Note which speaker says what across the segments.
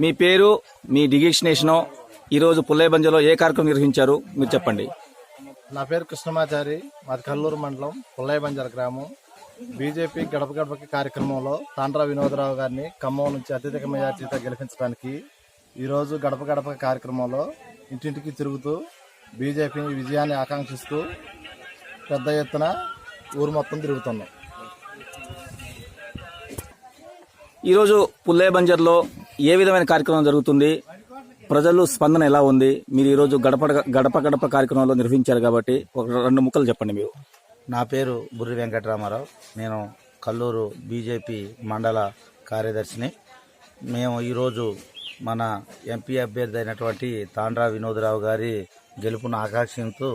Speaker 1: మీ పేరు మీ డిగిషనేషను ఈరోజు పుల్లైబంజలో ఏ కార్యక్రమం నిర్వహించారు? మీరు చెప్పండి.
Speaker 2: నా పేరు కృష్ణమాచారి మాది కల్లూరు మండలం పుల్లయ్య గ్రామం. బీజేపీ గడప గడపకి కార్యక్రమంలో తాండ్రా వినోదరావు గారిని ఖమ్మం నుంచి అత్యధిక మెజార్టీతో గెలిపించడానికి ఈరోజు గడప గడప కార్యక్రమంలో ఇంటింటికి తిరుగుతూ బీజేపీ విజయాన్ని ఆకాంక్షిస్తూ పెద్ద ఎత్తున ఊరు మొత్తం తిరుగుతున్నాం.
Speaker 1: ఈరోజు పుల్లయ్య బంజర్లో ఏ విధమైన కార్యక్రమం జరుగుతుంది? ప్రజలు స్పందన ఎలా ఉంది? మీరు ఈరోజు గడప గడప గడప కార్యక్రమంలో నిర్వహించారు కాబట్టి ఒక రెండు ముక్కలు చెప్పండి మీరు.
Speaker 3: నా పేరు బుర్రి వెంకటరామారావు. నేను కల్లూరు బీజేపీ మండల కార్యదర్శిని. మేము ఈరోజు మన ఎంపీ అభ్యర్థి అయినటువంటి తాండ్రా వినోదరావు గారి గెలుపును ఆకాంక్షిస్తూ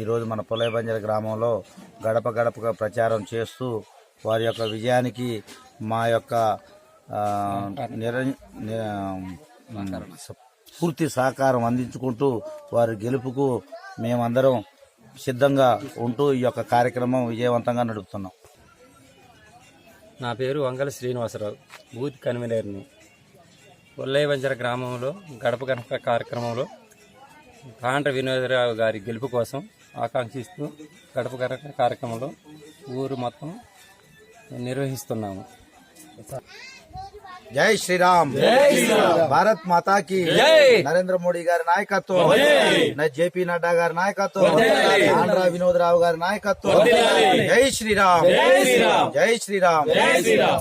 Speaker 3: ఈరోజు మన పొలయబంజర గ్రామంలో గడప గడపగా ప్రచారం చేస్తూ వారి యొక్క విజయానికి మా యొక్క నిర పూర్తి సహకారం అందించుకుంటూ వారి గెలుపుకు మేమందరం సిద్ధంగా ఉంటూ ఈ యొక్క కార్యక్రమం విజయవంతంగా నడుపుతున్నాం.
Speaker 4: నా పేరు వంగల శ్రీనివాసరావు బూత్ కన్వీనర్ని. ఒల్లయ్యవంజర గ్రామంలో గడప గడప కార్యక్రమంలో కాండ్ర వినోదరావు గారి గెలుపు కోసం ఆకాంక్షిస్తూ గడప గడప కార్యక్రమంలో ఊరు మొత్తం నిర్వహిస్తున్నాము.
Speaker 3: జై శ్రీరామ్. భారత్ మాతా కి నరేంద్ర మోడీ గారి నాయకత్వం. జేపీ నడ్డా గారి నాయకత్వం. ఆంధ్ర వినోదరావు గారి నాయకత్వం. జై శ్రీరామ్. జై శ్రీరామ్.